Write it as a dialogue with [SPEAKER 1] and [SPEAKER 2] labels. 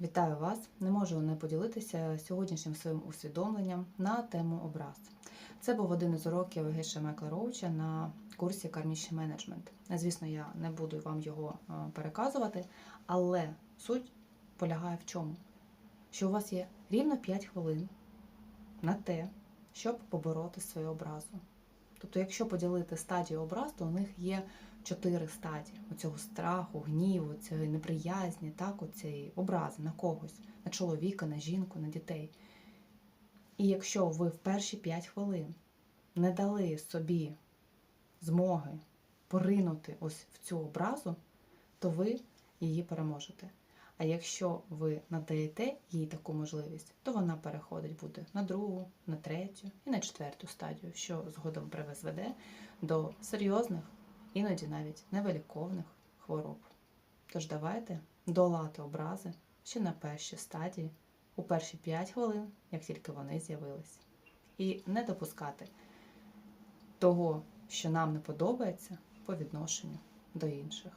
[SPEAKER 1] Вітаю вас! Не можу не поділитися сьогоднішнім своїм усвідомленням на тему образ. Це був один із уроків Геша Майкла Роуча на курсі кармічний менеджмент. Звісно, я не буду вам його е, переказувати, але суть полягає в чому? Що у вас є рівно 5 хвилин на те, щоб побороти свою образу. Тобто, якщо поділити стадію образ, то у них є чотири стадії оцього страху, гніву, цієї неприязні, так, оцієї образи на когось, на чоловіка, на жінку, на дітей. І якщо ви в перші 5 хвилин не дали собі змоги поринути ось в цю образу, то ви її переможете. А якщо ви надаєте їй таку можливість, то вона переходить буде на другу, на третю і на четверту стадію, що згодом призведе до серйозних, іноді навіть невиліковних хвороб. Тож давайте долати образи ще на першій стадії, у перші 5 хвилин, як тільки вони з'явились. І не допускати того, що нам не подобається по відношенню до інших.